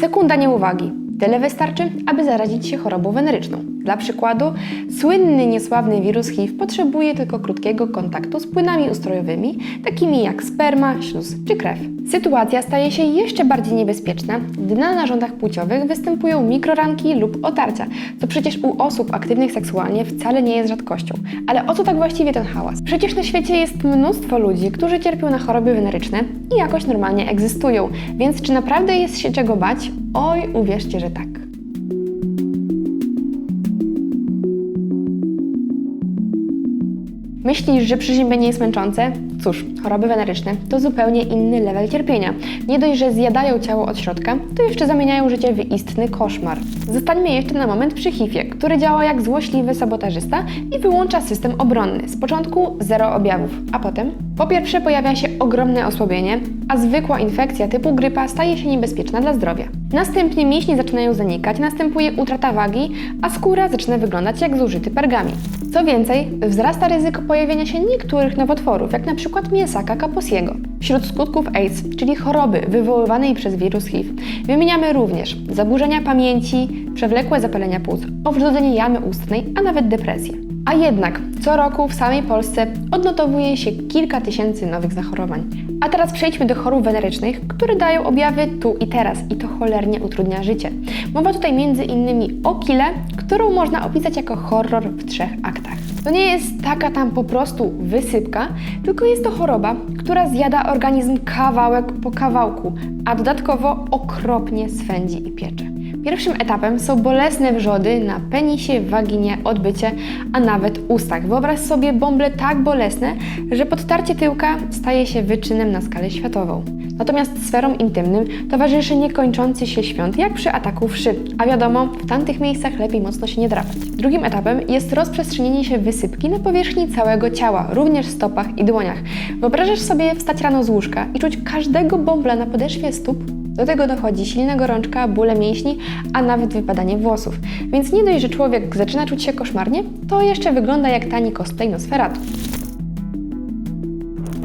Sekunda nieuwagi. Tyle wystarczy, aby zarazić się chorobą weneryczną. Dla przykładu, słynny niesławny wirus HIV potrzebuje tylko krótkiego kontaktu z płynami ustrojowymi, takimi jak sperma, śluz czy krew. Sytuacja staje się jeszcze bardziej niebezpieczna, gdy na narządach płciowych występują mikroranki lub otarcia, co przecież u osób aktywnych seksualnie wcale nie jest rzadkością. Ale o co tak właściwie ten hałas? Przecież na świecie jest mnóstwo ludzi, którzy cierpią na choroby weneryczne i jakoś normalnie egzystują, więc czy naprawdę jest się czego bać? Oj, uwierzcie, że tak. Myślisz, że przeziębienie jest męczące? Cóż, choroby weneryczne to zupełnie inny level cierpienia. Nie dość, że zjadają ciało od środka, to jeszcze zamieniają życie w istny koszmar. Zostańmy jeszcze na moment przy HIV-ie, który działa jak złośliwy sabotażysta i wyłącza system obronny. Z początku zero objawów, a potem? Po pierwsze pojawia się ogromne osłabienie, a zwykła infekcja typu grypa staje się niebezpieczna dla zdrowia. Następnie mięśnie zaczynają zanikać, następuje utrata wagi, a skóra zaczyna wyglądać jak zużyty pergamin. Co więcej, wzrasta ryzyko pojawienia się niektórych nowotworów, jak przykład mięsaka kaposiego. Wśród skutków AIDS, czyli choroby wywoływanej przez wirus HIV, wymieniamy również zaburzenia pamięci, przewlekłe zapalenia płuc, owrzodzenie jamy ustnej, a nawet depresję. A jednak co roku w samej Polsce odnotowuje się kilka tysięcy nowych zachorowań. A teraz przejdźmy do chorób wenerycznych, które dają objawy tu i teraz i to cholernie utrudnia życie. Mowa tutaj innymi o kile, którą można opisać jako horror w trzech aktach. To nie jest taka tam po prostu wysypka, tylko jest to choroba, która zjada organizm kawałek po kawałku, a dodatkowo okropnie swędzi i piecze. Pierwszym etapem są bolesne wrzody na penisie, waginie, odbycie, a nawet ustach. Wyobraź sobie bąble tak bolesne, że podtarcie tyłka staje się wyczynem na skalę światową. Natomiast sferom intymnym towarzyszy niekończący się świąt, jak przy ataku wszy. A wiadomo, w tamtych miejscach lepiej mocno się nie drapać. Drugim etapem jest rozprzestrzenienie się wysypki na powierzchni całego ciała, również stopach i dłoniach. Wyobrażasz sobie wstać rano z łóżka i czuć każdego bąbla na podeszwie stóp? Do tego dochodzi silna gorączka, bóle mięśni, a nawet wypadanie włosów. Więc nie dość, że człowiek zaczyna czuć się koszmarnie, to jeszcze wygląda jak tani cosplay Nosferatu.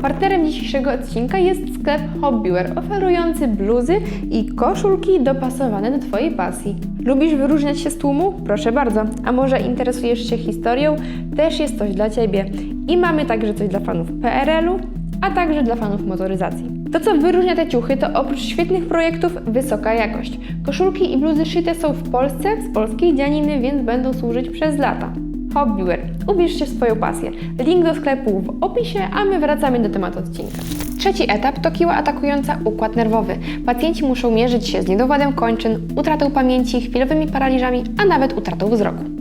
Partnerem dzisiejszego odcinka jest sklep Hobbywear, oferujący bluzy i koszulki dopasowane do Twojej pasji. Lubisz wyróżniać się z tłumu? Proszę bardzo. A może interesujesz się historią? Też jest coś dla Ciebie. I mamy także coś dla fanów PRL-u, a także dla fanów motoryzacji. To, co wyróżnia te ciuchy, to oprócz świetnych projektów, wysoka jakość. Koszulki i bluzy szyte są w Polsce, z polskiej dzianiny, więc będą służyć przez lata. Hobbywear. Ubierz się w swoją pasję. Link do sklepu w opisie, a my wracamy do tematu odcinka. Trzeci etap to kiła atakująca układ nerwowy. Pacjenci muszą mierzyć się z niedowładem kończyn, utratą pamięci, chwilowymi paraliżami, a nawet utratą wzroku.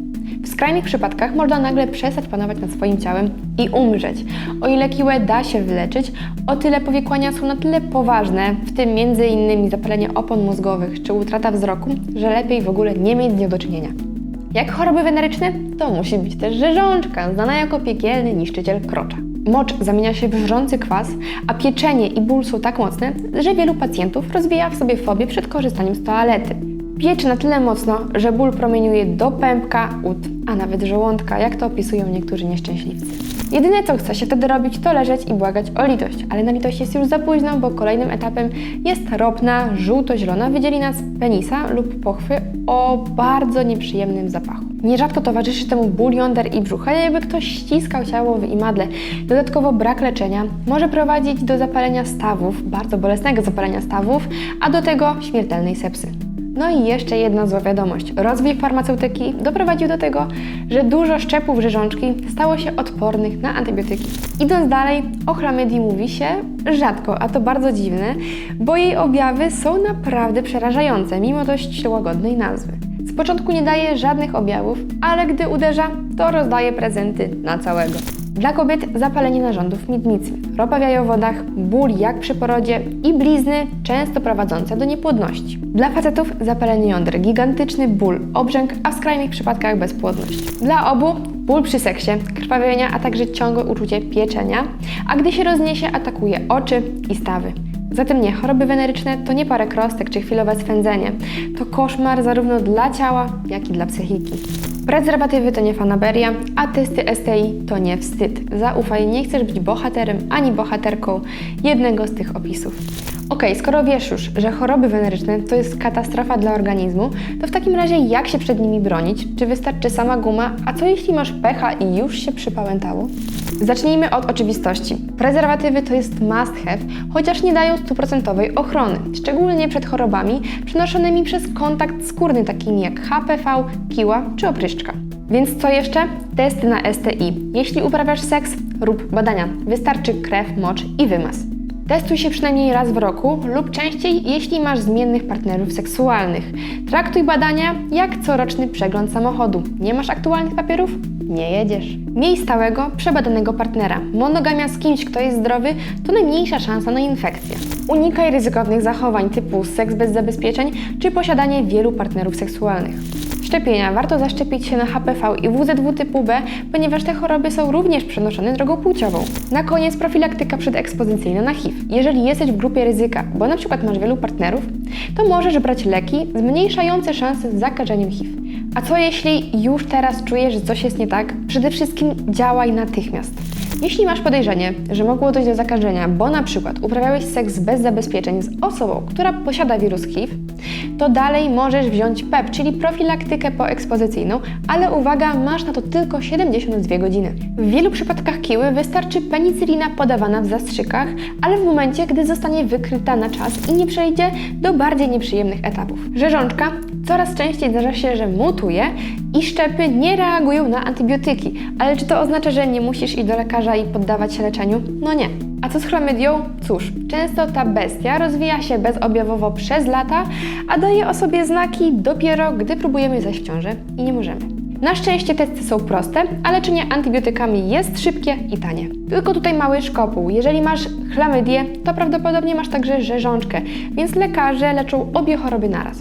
W skrajnych przypadkach można nagle przestać panować nad swoim ciałem i umrzeć. O ile kiłę da się wyleczyć, o tyle powikłania są na tyle poważne, w tym m.in. zapalenie opon mózgowych czy utrata wzroku, że lepiej w ogóle nie mieć z nią do czynienia. Jak choroby weneryczne, to musi być też rzeżączka, znana jako piekielny niszczyciel krocza. Mocz zamienia się w wrzący kwas, a pieczenie i ból są tak mocne, że wielu pacjentów rozwija w sobie fobię przed korzystaniem z toalety. Pieczy na tyle mocno, że ból promieniuje do pępka, ud, a nawet żołądka, jak to opisują niektórzy nieszczęśliwcy. Jedyne co chce się wtedy robić, to leżeć i błagać o litość, ale na litość jest już za późno, bo kolejnym etapem jest ropna, żółto-zielona wydzielina z penisa lub pochwy o bardzo nieprzyjemnym zapachu. Nierzadko towarzyszy temu ból jąder i brzucha, jakby ktoś ściskał ciało w imadle. Dodatkowo brak leczenia może prowadzić do zapalenia stawów, bardzo bolesnego zapalenia stawów, a do tego śmiertelnej sepsy. No i jeszcze jedna zła wiadomość. Rozwój farmaceutyki doprowadził do tego, że dużo szczepów rzeżączki stało się odpornych na antybiotyki. Idąc dalej, o chlamydii mówi się rzadko, a to bardzo dziwne, bo jej objawy są naprawdę przerażające, mimo dość łagodnej nazwy. Z początku nie daje żadnych objawów, ale gdy uderza, to rozdaje prezenty na całego. Dla kobiet zapalenie narządów miednicy, ropa w jajowodach, ból jak przy porodzie i blizny często prowadzące do niepłodności. Dla facetów zapalenie jąder, gigantyczny ból, obrzęk, a w skrajnych przypadkach bezpłodność. Dla obu ból przy seksie, krwawienia, a także ciągłe uczucie pieczenia, a gdy się rozniesie atakuje oczy i stawy. Zatem nie, choroby weneryczne to nie parę krostek czy chwilowe swędzenie. To koszmar zarówno dla ciała, jak i dla psychiki. Prezerwatywy to nie fanaberia, a testy STI to nie wstyd. Zaufaj, nie chcesz być bohaterem ani bohaterką jednego z tych opisów. Okej, skoro wiesz już, że choroby weneryczne to jest katastrofa dla organizmu, to w takim razie jak się przed nimi bronić? Czy wystarczy sama guma? A co jeśli masz pecha i już się przypałętało? Zacznijmy od oczywistości. Prezerwatywy to jest must have, chociaż nie dają stuprocentowej ochrony, szczególnie przed chorobami przenoszonymi przez kontakt skórny takimi jak HPV, kiła czy opryszczka. Więc co jeszcze? Testy na STI. Jeśli uprawiasz seks, rób badania. Wystarczy krew, mocz i wymaz. Testuj się przynajmniej raz w roku lub częściej, jeśli masz zmiennych partnerów seksualnych. Traktuj badania jak coroczny przegląd samochodu. Nie masz aktualnych papierów? Nie jedziesz. Miej stałego, przebadanego partnera. Monogamia z kimś, kto jest zdrowy, to najmniejsza szansa na infekcję. Unikaj ryzykownych zachowań typu seks bez zabezpieczeń czy posiadanie wielu partnerów seksualnych. Szczepienia. Warto zaszczepić się na HPV i WZW typu B, ponieważ te choroby są również przenoszone drogą płciową. Na koniec profilaktyka przedekspozycyjna na HIV. Jeżeli jesteś w grupie ryzyka, bo przykład masz wielu partnerów, to możesz brać leki zmniejszające szanse zakażeniem HIV. A co jeśli już teraz czujesz, że coś jest nie tak? Przede wszystkim działaj natychmiast. Jeśli masz podejrzenie, że mogło dojść do zakażenia, bo na przykład uprawiałeś seks bez zabezpieczeń z osobą, która posiada wirus HIV, to dalej możesz wziąć PEP, czyli profilaktykę poekspozycyjną, ale uwaga, masz na to tylko 72 godziny. W wielu przypadkach kiły wystarczy penicylina podawana w zastrzykach, ale w momencie, gdy zostanie wykryta na czas i nie przejdzie do bardziej nieprzyjemnych etapów. Rzeżączka coraz częściej zdarza się, że mutuje i szczepy nie reagują na antybiotyki. Ale czy to oznacza, że nie musisz iść do lekarza i poddawać się leczeniu? No nie. A co z chlamydią? Cóż, często ta bestia rozwija się bezobjawowo przez lata, a daje o sobie znaki dopiero, gdy próbujemy zajść w ciążę i nie możemy. Na szczęście testy są proste, a leczenie antybiotykami jest szybkie i tanie. Tylko tutaj mały szkopuł. Jeżeli masz chlamydię, to prawdopodobnie masz także rzeżączkę, więc lekarze leczą obie choroby naraz.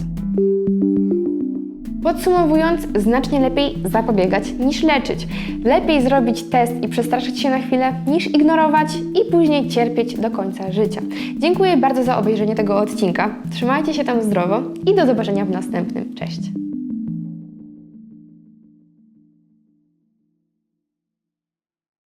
Podsumowując, znacznie lepiej zapobiegać niż leczyć. Lepiej zrobić test i przestraszyć się na chwilę, niż ignorować i później cierpieć do końca życia. Dziękuję bardzo za obejrzenie tego odcinka. Trzymajcie się tam zdrowo i do zobaczenia w następnym. Cześć!